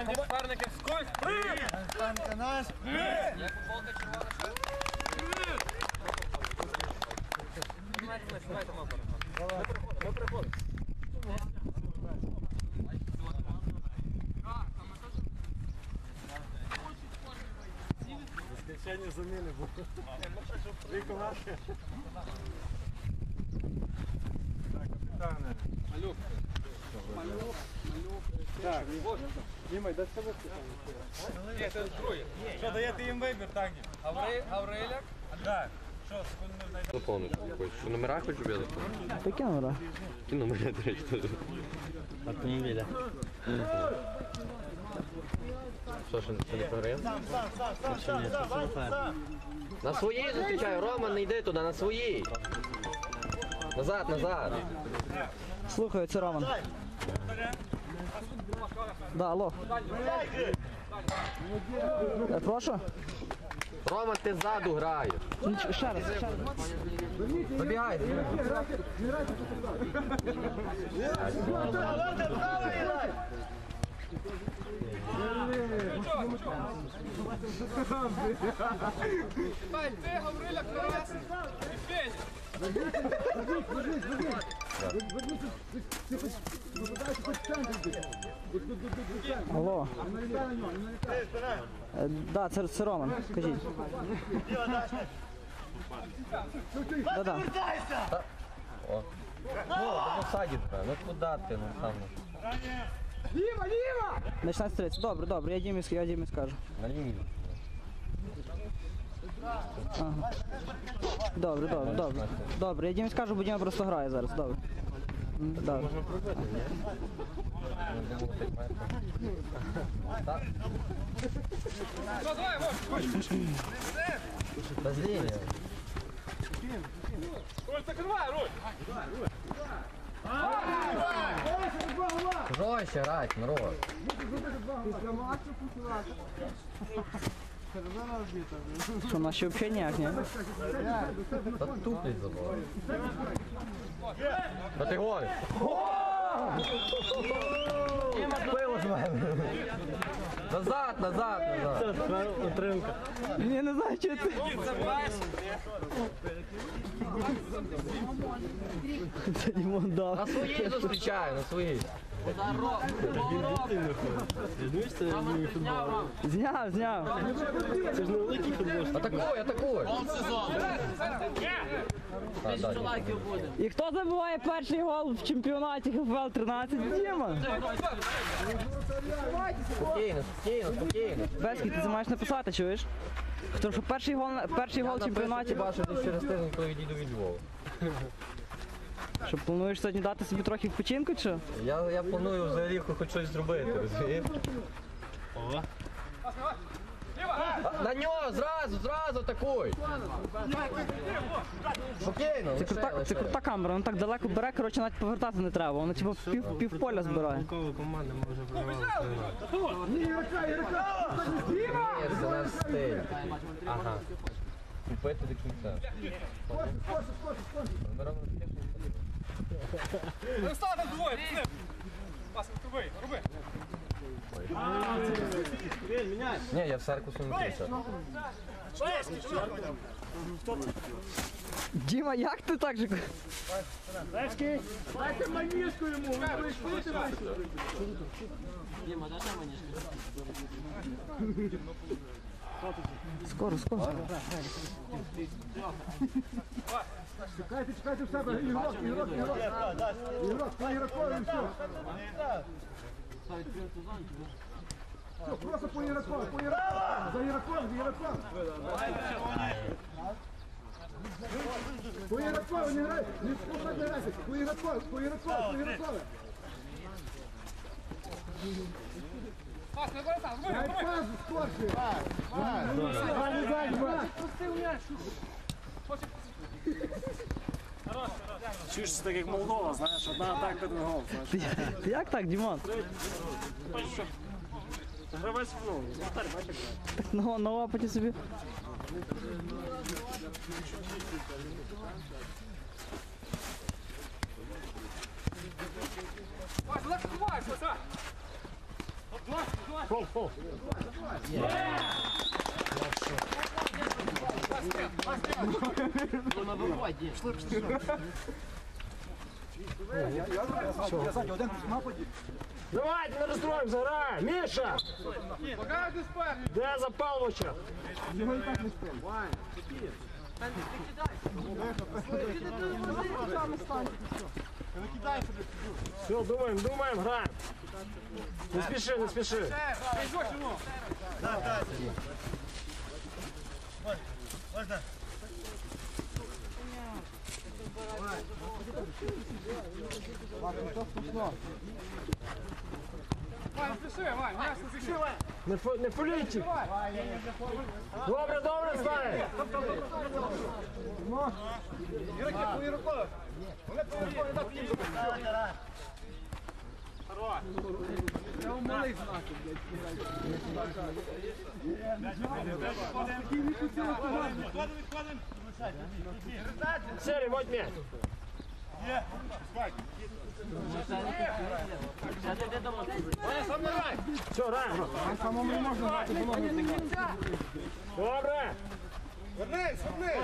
Команді суперників скось! Панка наш! Є футболка червона ще. Ми приходимо. Воскресенье заміни було. Діма, дай себе питання. Ні, це зброя. Що, даєте їм вибір, так? Гавриляк? Так. Що, Заповнити хочеш. Номера хочу я заповнити? Такі номера. Які номера, до речі, теж. Автомобіля. Що, що не програв? На своїй зустрічаю, Роман, не йди туди, на своїй. Назад, назад. Слухаю, це Роман. Да, алло. Е, Прошу? Рома, ти ззаду граєш. Ну, ч- Ще раз, ще раз. Забігай. Давайте, правий грай. Ти Гавриляк, Тарас і Федя. Алло. Е, Да, це, це Роман. Кажіть. Діма, дай. Да, да. Вертайся. О, ну саді тебе, ну куди ти, ну сам. Починай стрілятися. Добре, добре, я Дімі, я Дімі скажу. На лінію. Добре, добре, добре. Добре, я Дімі скажу, бо Діма просто грає зараз. Добре. М, Добре. Можна пробити, ні? Я думав, так має бути. Так, Ну, давай, Вов, без лінії. Руль, закривай, руль. Жорстче грать, народ. Что, у нас еще вообще не? Да тупить забыл. Да ты гой! Пиво з мене. Назад, назад, назад. Утримка. Ні, не знаю, що це. На своїй зустрічаю, на своїй. Зняв, зняв. Це Атакуй, атакуй. А, да, ні. І хто забиває перший гол в чемпіонаті ХФЛ 13? Діма. Спокійно, спокійно, спокійно. Беський, ти це маєш написати, чуєш? Хто що перший гол, перший гол в чемпіонаті, що десь через тиждень, коли відійду від Львова. Що плануєш сьогодні дати собі трохи впочинку, чи? Я, я планую взагалі хоч щось зробити, розумієш? На нього, зразу, зразу атакуй! Спокійно, Це крута, це крута камера, вона так далеко бере, коротше, навіть повертати не треба. Вона типу пів, пів поля збирає. Ні, це наш стиль. Ага. Купити до кінця. стане двоє, пішли. Паска, роби, роби. Ні, я в церкву не кричав. Діма, як ти так же? Скоро, скоро. Чекайте, чекайте в себе, ігрок, ігрок, ігрок. Ігрок, на ігрокові все. Все, просто по ігрокові, по ігрокові. За ігроком, за ігроком. По ігрокові, не грайте, не спускайте, не грайте. По ігрокові, по ігрокові, по ігрокові. Паска, не бери там, роби, Дай роби. пазу, скорше. Задній, задній. Чуєш, це так як Молдова, знаєш, одна атака, другий гол. знаєш. Ти, ти як так, Дімон? Гравець ну, вратарь, бачиш, Так на, на опиті собі. Паска, легко ховаєш, ось, а. От, два, Фол, фол. Я ззаді, один на нападі. Давайте не розстроїмося, грай! Міша! Пока ти спереді. Де за Павловича? Його і так не спив. Все, думаємо, думаємо, граємо. Не спіши, не спіши. Вань, спіши, Вань, Вань, спіши, Вань. Не, фо- не політь. Добре, добре, знає. Сері, водь м'яч. Все, граємо. Самому не можна грати, було не Добре. Вернись, вернись.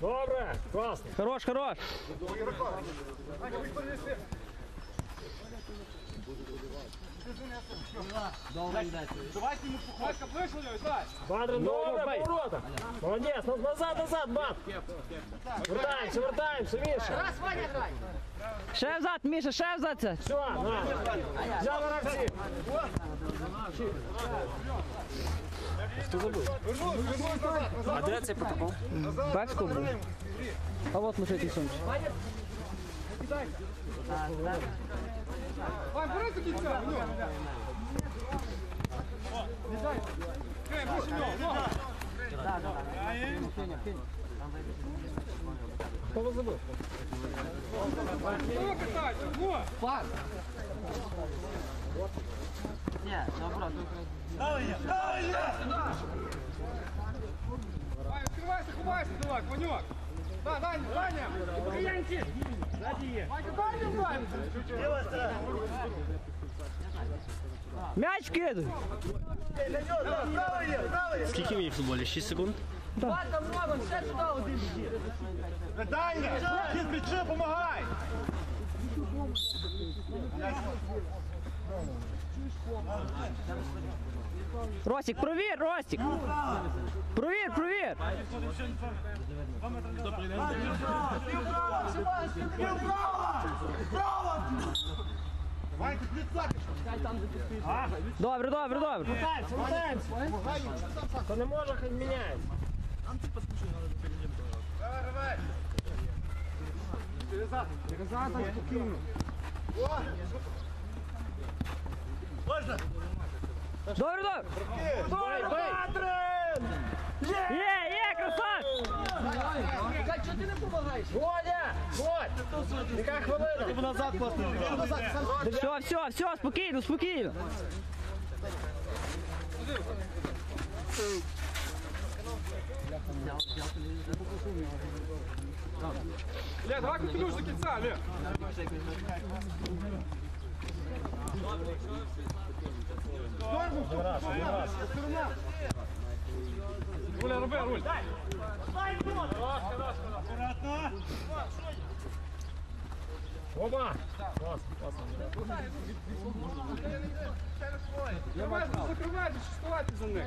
Добре, класно. Хорош, хорош. Васька, вийшов, дай. Бадрин, добре, поворота. Молодець, на- назад, назад, бат. Вертаємося, вертаємося, Міша. Ще взад, Міша, ще взад це. Все, на. Взяли гравці. А де цей протокол? Бачку був. А от лежить і сумчик. Вань, бери до кінця. ну. Крем, вище нього, ногу. Кого забив? Ну, питайся, ну. Вань, відкривайся, ховайся, давай, Ванюк. Да, Даня, Даня. Клієнті. Ванька, Даня, Вань. М'яч вкидуй. Скільки мені в футболі? 6 секунд? Даня, кіт кричи, помагай! Ростик, провір, Ростик. Провір, провір. Ванька, кіт захист! Добре, добре, добре. Вертаємося, вертаємося. То не може, хай міняється. Перезад, так спокійно. Добре, добре. Бий, бий. Є, є, красавчик. Водя, водь. Яка хвилина? Назад просто. Назад, сам. Все, все, все, спокійно, спокійно. Ле, давай ключ до кінця, Ле. Руля, роби, руль. Аккуратно. Оба! За них.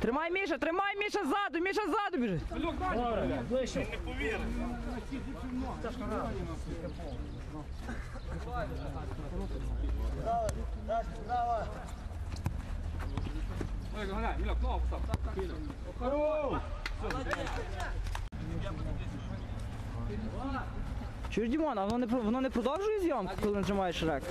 Тримай, Міша, тримай, Міша ззаду, Міша ззаду біжить. Люк, далі. Не повірив. Сашка, раз. Ой. Чуєш, Дімон, а воно не, воно не продовжує зйомку, коли нажимаєш рек?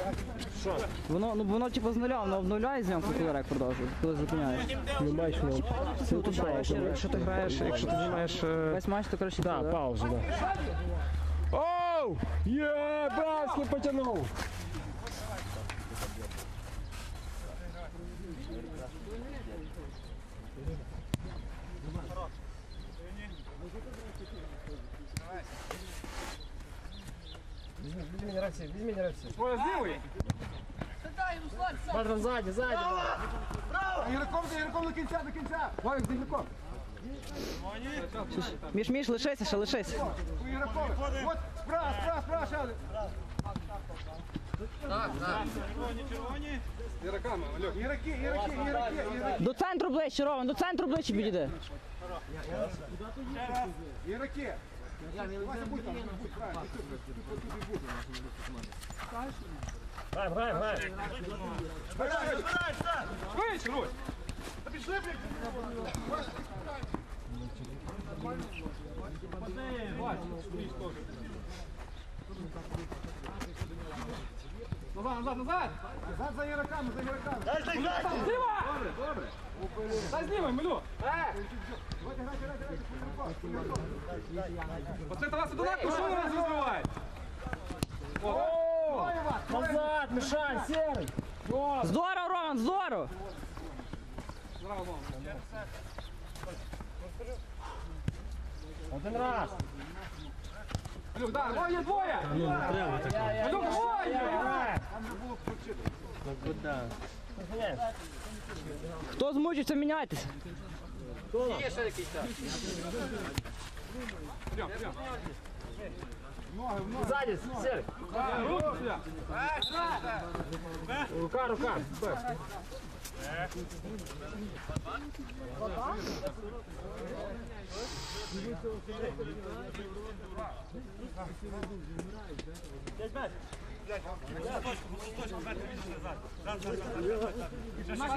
Що? Воно, ну, воно типу з нуля, воно обновляє зйомку, коли рек продовжує, коли зупиняєш. Не бачиш, ну. Ну, тут граєш, Якщо ти граєш, якщо ти знімаєш... Весь матч, то краще Да, да, паузу, да. Оу! Є, баски потягнув! Візьми гравці, візьми гравці. Двоє злівий. Патрон ззаді, ззаді. Ігроком, за ігроком до кінця, до кінця. Вовик, з ігроком. Міш, міш, лишися, ще лишися. У ігроком. От, справа, справа, справа, ще один. Ігроками, Ванюк. Ігроки, ігроки, ігроки, ігроки. До центру ближче, Роман, до центру ближче підійди. Ігроки. Вася, будь там, будь, правильно. Тут, тут, тут, тут і будь. Граємо, граємо, граємо. Швидше, Русь. Назад, назад, назад! Назад за ігроками, за ігроками. Зліва! Дай зліва, Милю! Давайте, грайте, грайте, грайте. Оце Тарас далеко, що вони нас розбивають? Двоє вас, двоє. Назад, Мішань, сірий. Здорово, Роман, Один раз. Люк, да, двоє, двоє! Ну, не треба так. Люк, двоє! Граємо. Ну куди? Зупиняємо. Хто змучиться, міняйтесь. Є ще якийсь так. Йдем, йдем. Ззаді, сірий. Руку сюди. Рука, рука. Стой.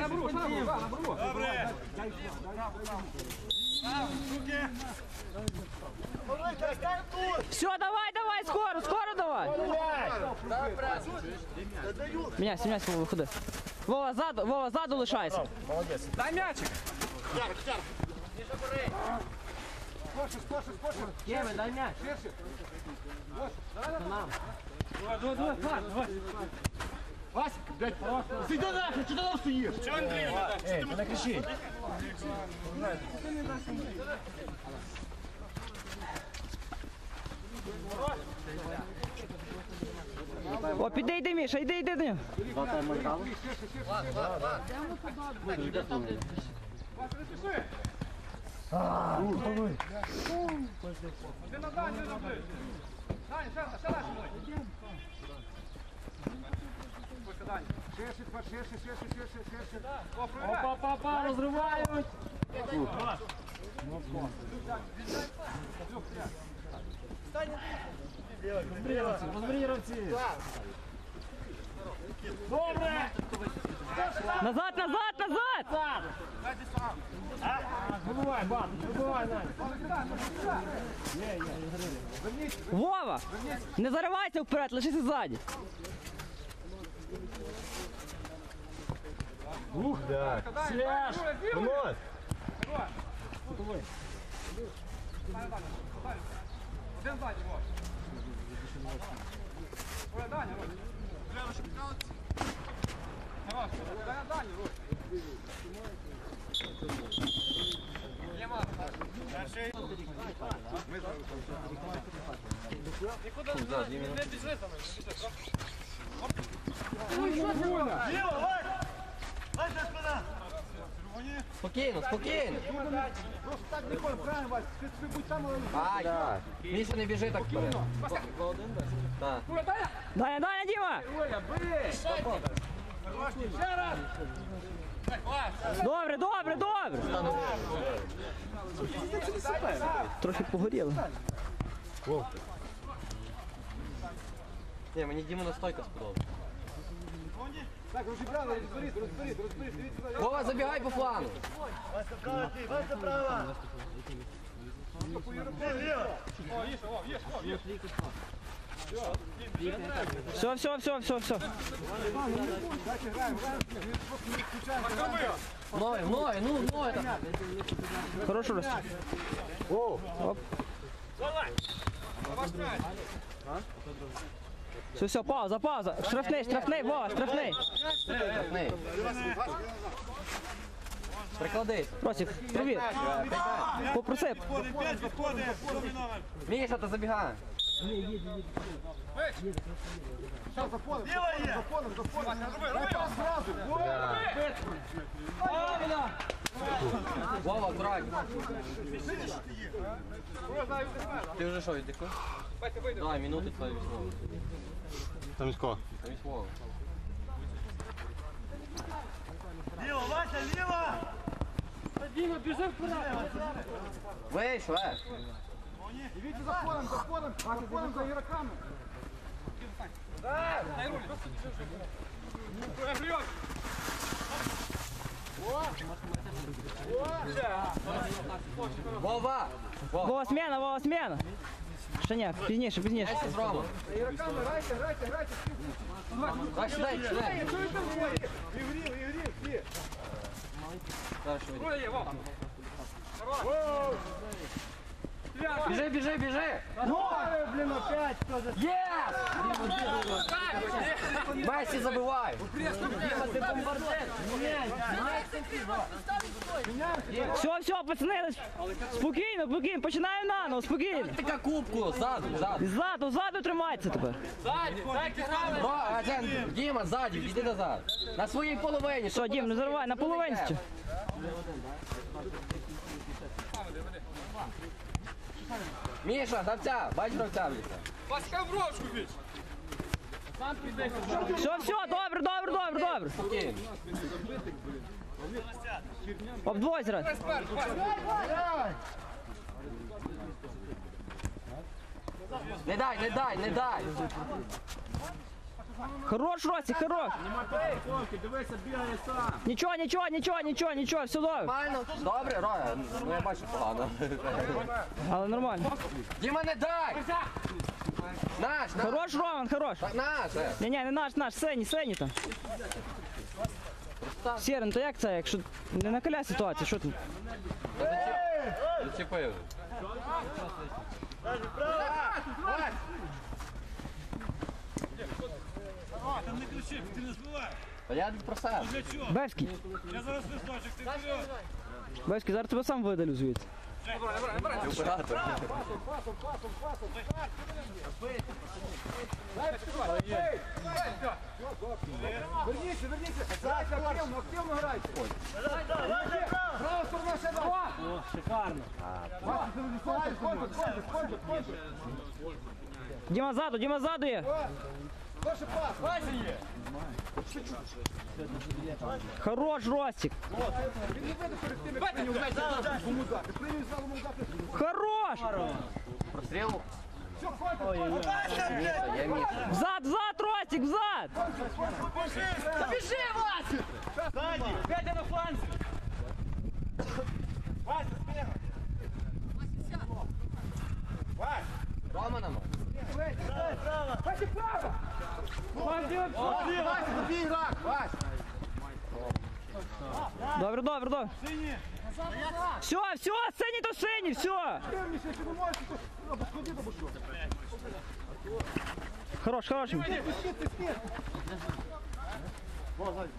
Бру. Все, давай, давай, скоро, скоро давай. Міняйся, міняйся, Вова, виходи. Вова, ззаду, Вова, ззаду лишайся. Дай м'ячик. Скорше, скорше, скорше. Кеви, дай м'яч. Ширше. Вася, блядь, сиди нахуй, чи ти там стоїш? Ей, ти не кричи. О, піди, йди, Міша, йди, йди, йди. Вася, не спіши. Ти на Даню зроби. Ширше, ширше, ширше, ширше, ширше. О, провіряй. Па-па-па, розривають. Розбери гравці. Добре. Назад, назад, назад. Вибивай, бат, вибивай, Надь. Вова, не заривайся вперед, лишися ззаді. Сляж. Вимой. Один ззаді, вот. Нікуди не не біжи за Спокійно, спокійно. Просто так не можна, правильно, Вась. Ти ти будь там, але Ай, Міша не біжи так вперед. Так. мною. Даня! Даня, Даня, Діма. Ще раз! Добре, добре, добре. Трохи погоріло. Ні, мені Дімона стойка сподобалась. так розібрали, розберіть, розберіть, розберіть, дивіться. Вова, забігай по флану. О, їж, о, їж, о, їж. Все, все, все, все, все. Ноги, ноги, ну, ноги там. Хорошо роз. Все, все, пауза, пауза. Штрафний, штрафний, Вова, штрафний. Ні. Прикладись. Ростик, привіт. Попроси. Міша, та забігай. Сейчас за полем, за полем, за полем, за полем. Дай пас сразу. Вова, аккуратно. Ти вже що, віддихнув? Давай, минути твої військово. Там військово. Там військово. Вийшов, е. Дивіться за полем, за полем, за полем, за игроками. Вова! Вова! Вова смена, Вова смена. Ще ні, пізніше, пізніше. Дайте з Рома. За игроками, грайте, грайте, грайте. Так, сюди, сюди. Что вы там Все. Біжи, біжи, біжи! блин, опять кто-то. Єс! Месі забивай! Діма, ти бомбардир! Все, все, пацани, спокійно, спокійно, починаємо наново, спокійно. Така кубку, ззаду, ззаду. Ззаду, ззаду тримайтеся тепер. Ро, Арсен, Діма, ззаді, іди назад. На своїй половині. Все, Дім, не заривай, на половинці. Міша, гравця, бач гравця в ліса. Паска в бровку бить. Все, все, добре, добре, добре, добре. Спокійно. Обдвоє. Не дай, не дай, не дай. Хорош, Ростик, хорош. Нічого, нічого, нічого, нічого, нічого, все добре. Нормально? Добре, Ро, ну я бачу погано. Але нормально. Діма, не дай! Наш, наш, Хорош, Роман, хорош. наш. е. Ні, ні, не наш, наш, синій, синій там. Сєрен, то як це, якщо не накаляй ситуацію, що ти? Зачепив. Чіпс, ти не збивай. Та я не бросаю. Для чого? Бешки, Я зараз листочок, ти вперед. Бешки, зараз тебе сам видалю звідси. Ти оператор. Верніться, верніться. Грайте активно, шикарно. Бачите, ви відсуваєте. Контур, контур. Діма ззаду, Діма ззаду є. Перший пас, Вася є. Хорош, Ростик. Прийняв дати. Прийняв зал йому дати. Хорош! Простріл. Все, контр. Міша, я Міша. Взад, взад, Ростик, взад! Рома Добре, добре, добре. Все, все, синій то синій, все. Активніше, якщо ви можете, то або сходіть, або що. Хорош, хорош.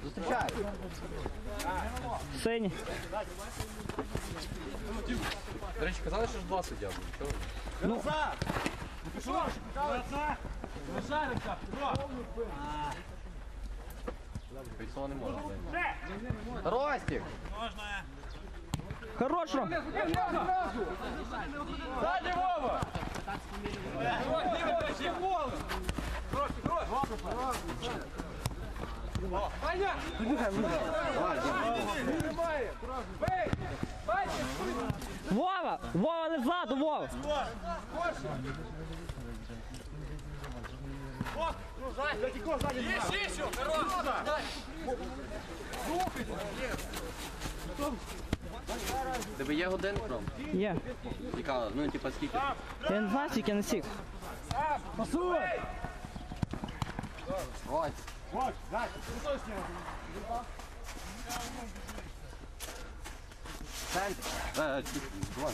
Зустрічай. Синій. До речі, казали, що ж два суддя Будуть. Чого? Пейсова не може. Ростик! Хорош, Ром. Сзади Вова. Вова! Вова, не ззаду, Вова! Тебе є годинник, Ром? Є. Цікаво, ну типа скільки? Я не знаю, скільки насік. Ось. Центр. Е, чуть, два.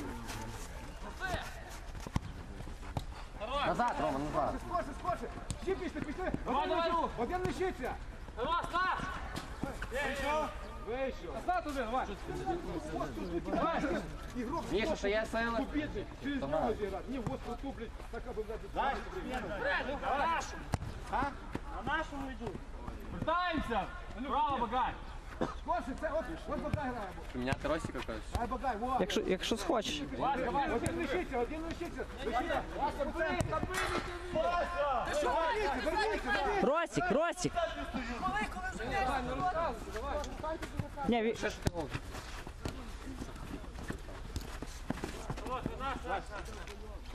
Назад, Рома, назад. Скорше, скорше. Всі пішли, пішли. Давай, давай, рух. Один лишиться. Давай, Стас! Вийшов. Назад уже, давай. Ігрок Міша, ще є сили? купити, через нього зіграти. Ні, вот поступлять, так аби блядь. Вертаємося. Право, багай. Кошик, це от, от Багай грає. Міняти Росіка кажеш? Ай, Багай, во. Якщо, якщо схочеш. Один лишиться, один лишиться. Лишиться. Вася, оце. Ти що, верніться, верніться, верніться. Ростик, Ростик. Ні, ві- Ще ж ти гол. Ігроки,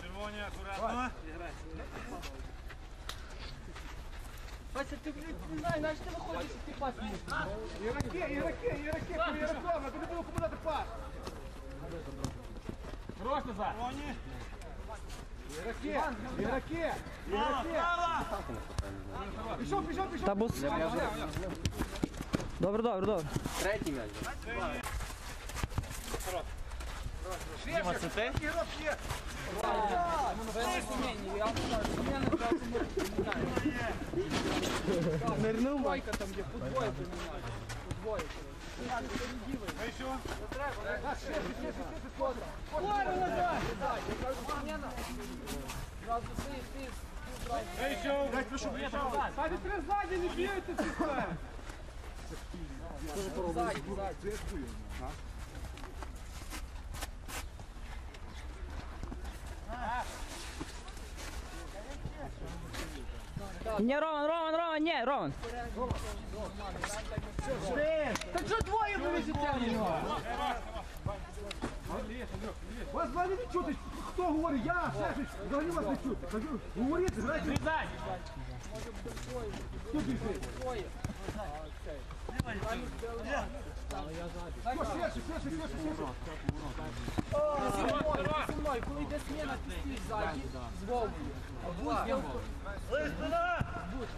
ігроки, ігроки, по ігрокам, аби не було кому дати пас. Хорош назад. Ігроки, ігроки, ігроки. Пішов, пішов, пішов. та бус. Добре, добре, добре. Третій м'яч. Діма, це ти? Ігрок є. А? Ти три ззаді не б'єте, ти все. Ні, Роман, Роман, Роман, ні, Роман. Вас взагалі не чути. Хто говорить? Я, Сашич, взагалі вас не чути. Кажу, Говоріть, грайте. Хто біжить? Хто ширше, ширше, ширше, ширше. Коли йде сміна, ти стій ззаді, з Вовою. А бус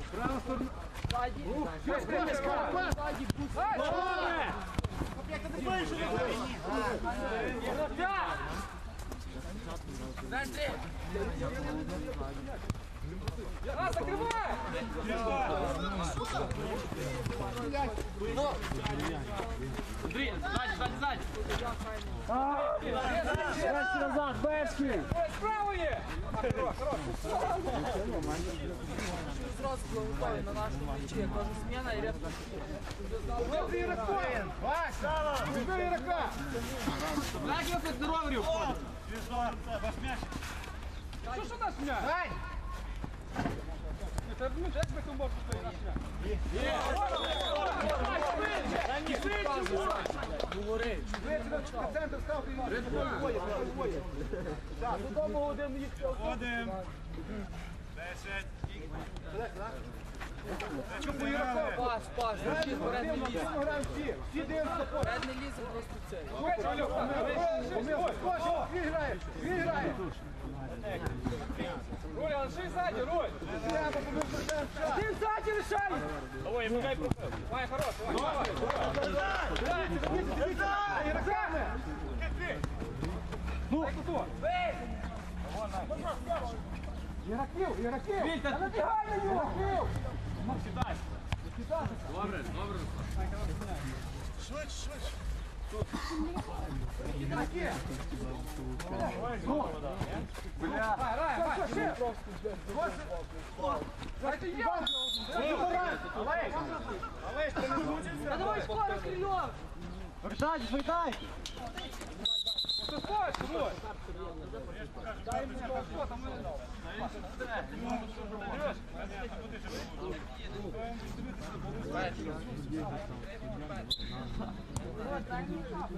я Права сторона. ззаді, Ширше, ширше, ширше. ззаді, бус. А, закривай! Бешки назад, бешки! Справа є! Зразу були готові на нашому м'ячі. Я кажу, сміна і рядко. Вибери ігрока. Вася, вибери ігрока. Як його тут здоровий входить? Що що наш м'яч? Гань. Говори. Центр Додому один їх. Пас, пас, граємо всі. Всі дивимося по. Передний Руль, а лиши ззаді, руль! Треба, бо ми втрачаємо час. Ти ззаді лишай! Давай, я Давай, хорош, давай, давай. Дивіться, ігроками. Ну, тут. Ігроків, ігроків. Вільта, А набігай на нього. Ігроків. Сідай. Ігроки. Грай, грай, грай. Що, ще? Дайте є! Та давай скоро, Крильов! Ти стоїш, руль! Дай мені що там, ми-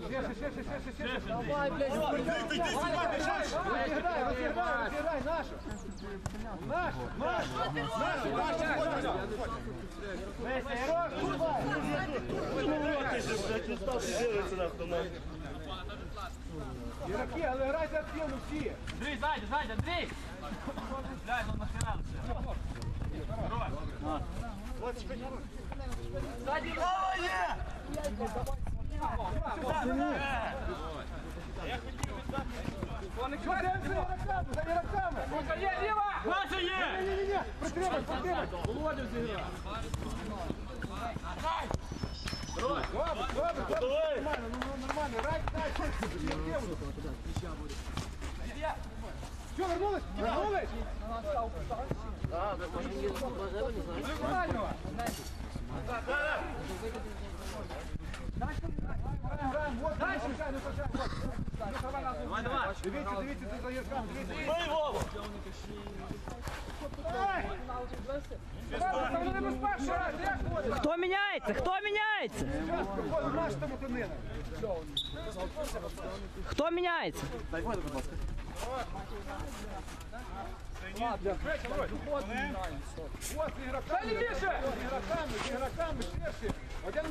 Ширше, ширше, ширше, ширше. Давай, блядь, Розіграй, розіграй, розіграй, нашу. Наш, наш, наш, наш. Весь ігрок, Ігроки, але грайте активно всі. Андрій, ззаді, ззаді, Андрій! Блядь, ну нахера все. Що дивимося за ігроками, за ігроками. Рука є, ліва! Наша є! Ні-ні-ні, притримай, притримай. Володю зіграв. Добре, добре. Все, вернулись? Вернулись? Виконального. Граємо, вот, дальше, не втрачай, вот. Давай, давай. Дивіться, дивіться, ти даєш грам, дивіться. Бий, Вова! Давай! Давай, це вони небезпечно, де ходить? Хто міняється? Хто міняється? Час проходить, наш там отонина. Хто міняється? Вот з ігроками. З ігроками, з ігроками, шерші. Один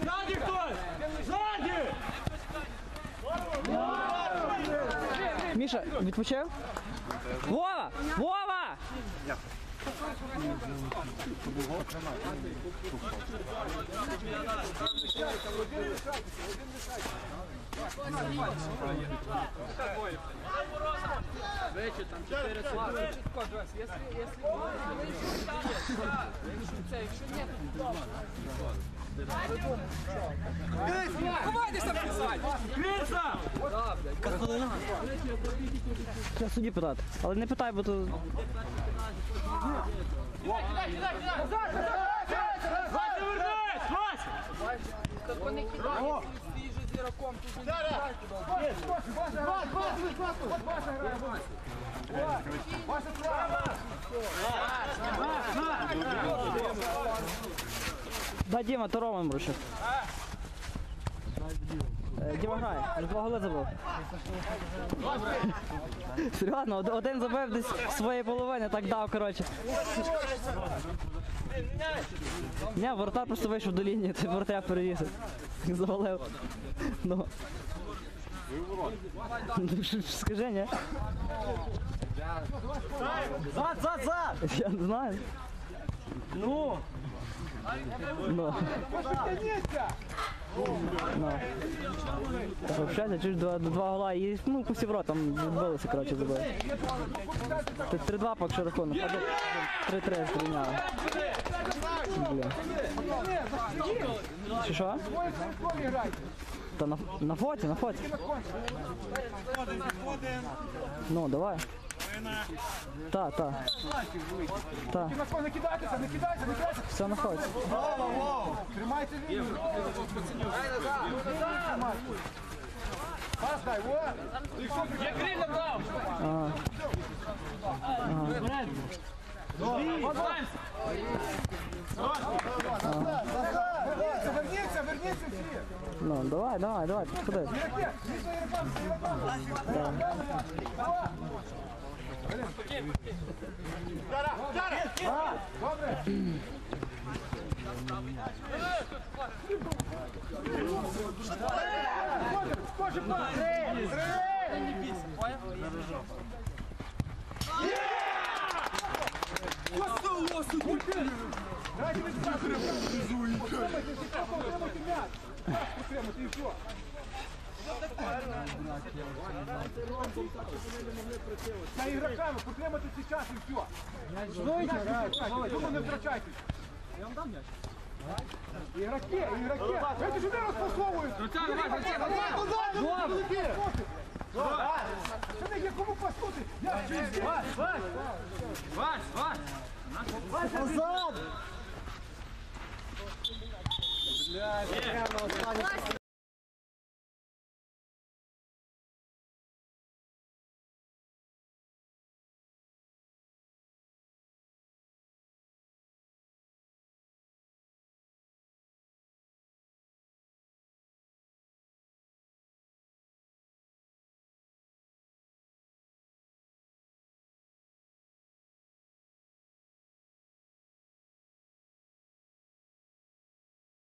Міша, відпочив? Вова! Вова! Криця! Треба судді питати. Але не питай, бо то. Ховайтеся! Я судді питати. Але не питай, бо то. Кидай, кидай, кидай, кидай! игроком. Тут да, да. Ваша справа! Ваша справа! Да, Діма, то Роман Брушев. Е, Діма грає, він два голи забив. Серйозно, од- один забив десь в своїй половині, так дав, коротше. Ні, воротар просто вийшов до лінії, той воротар перевіз. Завалив. Ну. Ну, що- Скажи, ні? Зад, зад, зад! Я не знаю. Ну! Тяніться. Ну. Так, общайся, два, два гола і ну, пусті в рот, там відбилися, коротше, забили. Тут 3-2 поки що рахунок, а 3-3 зрівняли. Блін. Чи що? Та на, на фоті, на фоті. Ну, давай. Та, та. Та, На кого не кидайтеся, не кидайтеся, не кидайтеся. все на фоті. Тримайте лінію. Пас дай, во. Я крильно дав! Верніться, верніться, верніться всі. Ну, давай, давай, давай, підходи. Ігроки, місто ігрокам, ігрокам. Добре. Скочи, пас. Три, три. Дайте ви сюди. Утримайте, утримайте м'яч. Утримайте і все. За ігроками, потримати цей час і все. Тому не втрачайтесь. Я вам дам м'яч. Ігроки, ігроки. Ви ж не розпасовують. Це не є кому паснути. Я через вас. Вась, Вась! Назад.